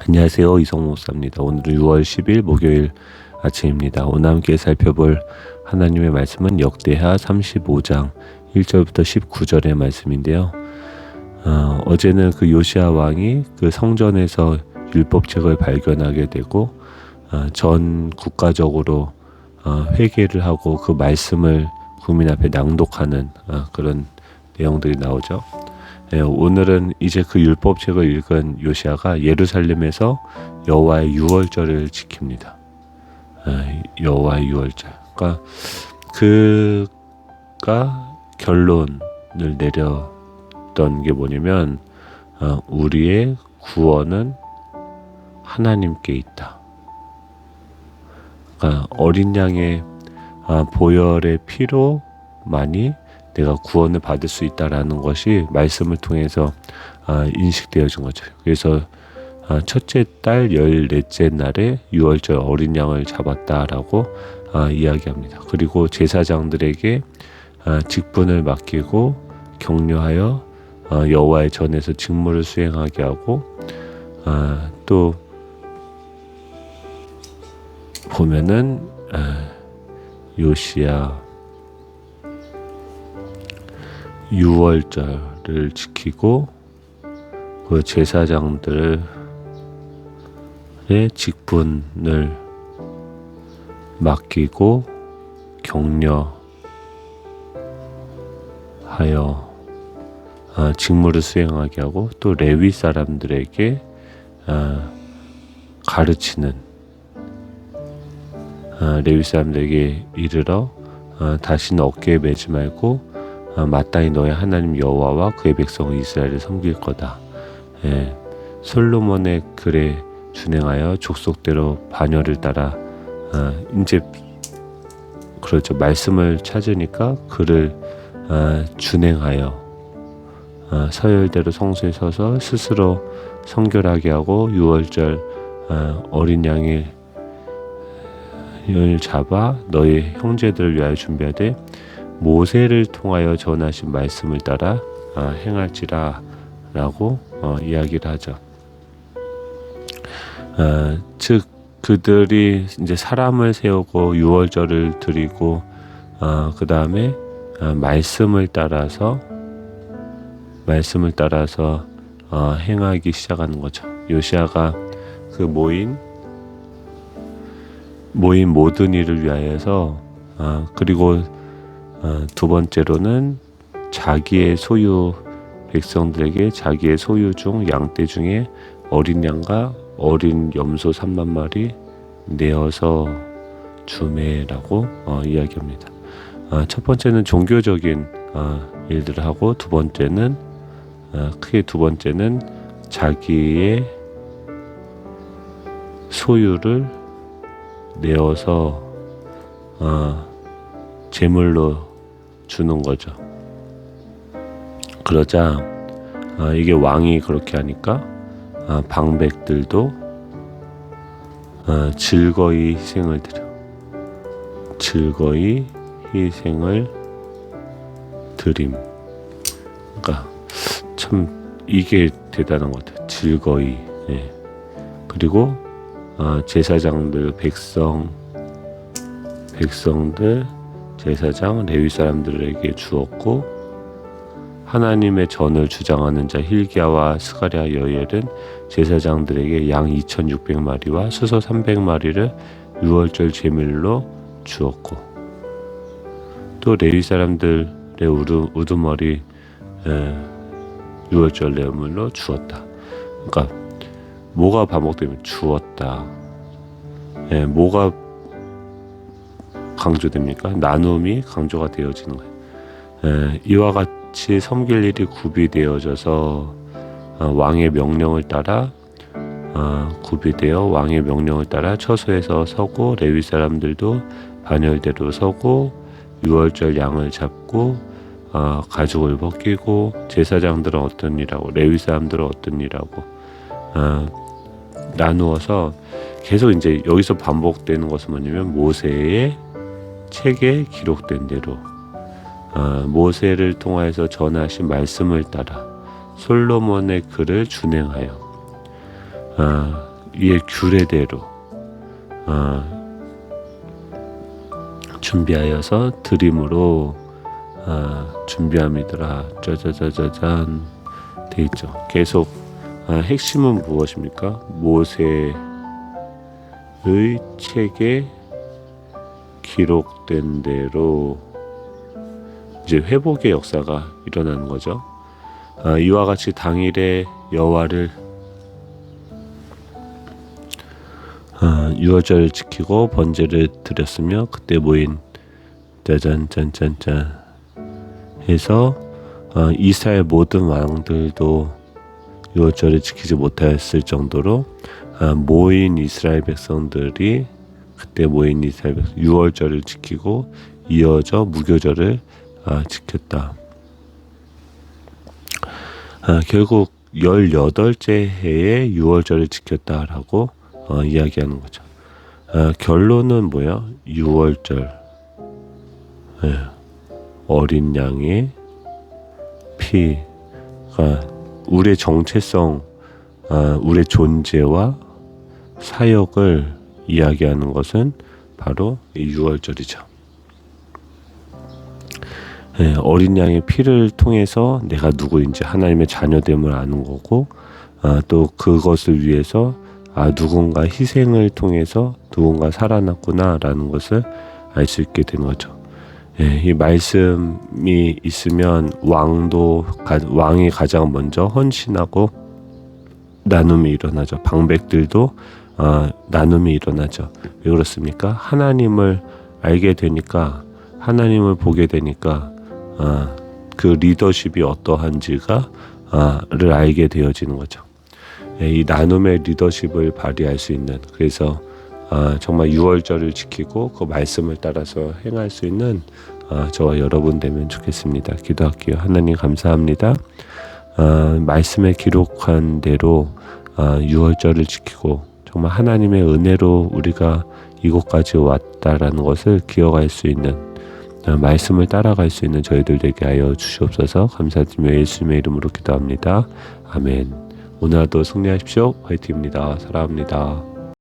안녕하세요. 이성모 목사입니다. 오늘은 6월 10일 목요일 아침입니다. 오늘 함께 살펴볼 하나님의 말씀은 역대하 35장 1절부터 19절의 말씀인데요. 어, 어제는 그 요시아 왕이 그 성전에서 율법책을 발견하게 되고 어, 전 국가적으로 어, 회개를 하고 그 말씀을 국민 앞에 낭독하는 어, 그런 내용들이 나오죠. 예, 오늘은 이제 그 율법책을 읽은 요시아가 예루살렘에서 여호와의 유월절을 지킵니다. 예, 여호와의 유월절. 그러니까 그가 결론을 내렸던 게 뭐냐면 어, 우리의 구원은 하나님께 있다. 그러니까 어린 양의 아, 보혈의 피로만이 내가 구원을 받을 수 있다라는 것이 말씀을 통해서 아, 인식되어진 거죠. 그래서 아, 첫째 달 열넷째 날에 유월절 어린 양을 잡았다라고 아, 이야기합니다. 그리고 제사장들에게 직분을 맡기고 격려하여 여호와의 전에서 직무를 수행하게 하고 또 보면은 요시야 유월절을 지키고 그 제사장들의 직분을 맡기고 격려하여 아, 직무를 수행하게 하고 또 레위 사람들에게 아, 가르치는 아, 레위 사람들에게 이르러 다시는 어깨에 매지 말고 아, 마땅히 너의 하나님 여호와와 그의 백성 이스라엘을 섬길 거다. 예, 솔로몬의 글에 준행하여 족속대로 반열을 따라 아, 이제 그렇죠 말씀을 찾으니까 그를 아, 준행하여 아, 서열대로 성소에 서서 스스로 성결하게 하고 유월절 아, 어린 양을 잡아 너희 형제들을 위하여 준비하되 모세를 통하여 전하신 말씀을 따라 어, 행할지라 라고 어, 이야기를 하죠. 어, 즉 그들이 이제 사람을 세우고 유월절을 드리고 어, 그 다음에 어, 말씀을 따라서 말씀을 따라서 어, 행하기 시작하는 거죠. 요시아가 그 모인 모인 모든 일을 위하여서 어, 그리고 어, 두 번째로는 자기의 소유 백성들에게 자기의 소유 중 양떼 중에 어린 양과 어린 염소 3만 마리 내어서 주매라고 어, 이야기합니다. 어, 첫 번째는 종교적인 어, 일들을 하고 두 번째는 어, 크게 두 번째는 자기의 소유를 내어서 어, 제물로 주는 거죠. 그러자 아, 이게 왕이 그렇게 하니까 아, 방백들도 아, 즐거이 희생을 드려. 즐거이 희생을 드림. 그러니까 참 이게 대단한 것 같아요. 즐거이. 예. 그리고 아, 제사장들, 백성, 백성들 제사장 레위 사람들에게 주었고 하나님의 전을 주장하는 자 힐기야와 스가랴 여엘은 제사장들에게 양 2,600마리와 수소 300마리를 유월절 제물로 주었고 또 레위 사람들의 우두, 우두머리 유월절 제물로 주었다. 그러니까 뭐가 반복되면 주었다. 예, 뭐가 강조됩니까? 나눔이 강조가 되어지는 거예요. 에, 이와 같이 섬길 일이 구비되어져서 어, 왕의 명령을 따라 어, 구비되어 왕의 명령을 따라 처소에서 서고 레위 사람들도 반열대로 서고 유월절 양을 잡고 어, 가죽을 벗기고 제사장들은 어떤 일하고 레위 사람들은 어떤 일하고 어, 나누어서 계속 이제 여기서 반복되는 것은 뭐냐면 모세의 책에 기록된 대로 어, 모세를 통하여서 전하신 말씀을 따라 솔로몬의 글을 준행하여 어, 이의 규례대로 어, 준비하여서 드림으로 어, 준비함이더라. 짜자자자잔 돼 있죠. 계속 아, 핵심은 무엇입니까? 모세의 책에 기록된 대로 이제 회복의 역사가 일어나는 거죠. 아, 이와 같이 당일에 여호와를 아, 유월절을 지키고 번제를 드렸으며 그때 모인 짜잔짠짠짠 해서 아, 이스라엘 모든 왕들도 유월절을 지키지 못하였을 정도로 아, 모인 이스라엘 백성들이 그때 모인 이스라엘 백성 유월절을 지키고 이어져 무교절을 아, 지켰다. 아, 결국 18째 해에 유월절을 지켰다라고 어, 이야기하는 거죠. 아, 결론은 뭐야? 유월절. 예, 어린 양의 피가 우리의 정체성, 아, 우리의 존재와 사역을 이야기하는 것은 바로 이 유월절이죠. 예, 어린 양의 피를 통해서 내가 누구인지 하나님의 자녀됨을 아는 거고 아, 또 그것을 위해서 아 누군가 희생을 통해서 누군가 살아났구나라는 것을 알 수 있게 되는 거죠. 예, 이 말씀이 있으면 왕도 왕이 가장 먼저 헌신하고 나눔이 일어나죠. 방백들도 어, 나눔이 일어나죠. 왜 그렇습니까? 하나님을 알게 되니까 하나님을 보게 되니까 어, 그 리더십이 어떠한지가 어, 를 알게 되어지는 거죠. 예, 이 나눔의 리더십을 발휘할 수 있는 그래서 어, 정말 유월절을 지키고 그 말씀을 따라서 행할 수 있는 어, 저와 여러분 되면 좋겠습니다. 기도할게요. 하나님 감사합니다. 어, 말씀에 기록한 대로 어, 유월절을 지키고 정말 하나님의 은혜로 우리가 이곳까지 왔다라는 것을 기억할 수 있는 어, 말씀을 따라갈 수 있는 저희들 되게 하여 주시옵소서 감사드리며 예수님의 이름으로 기도합니다. 아멘. 오늘 하루 승리하십시오. 화이팅입니다. 사랑합니다.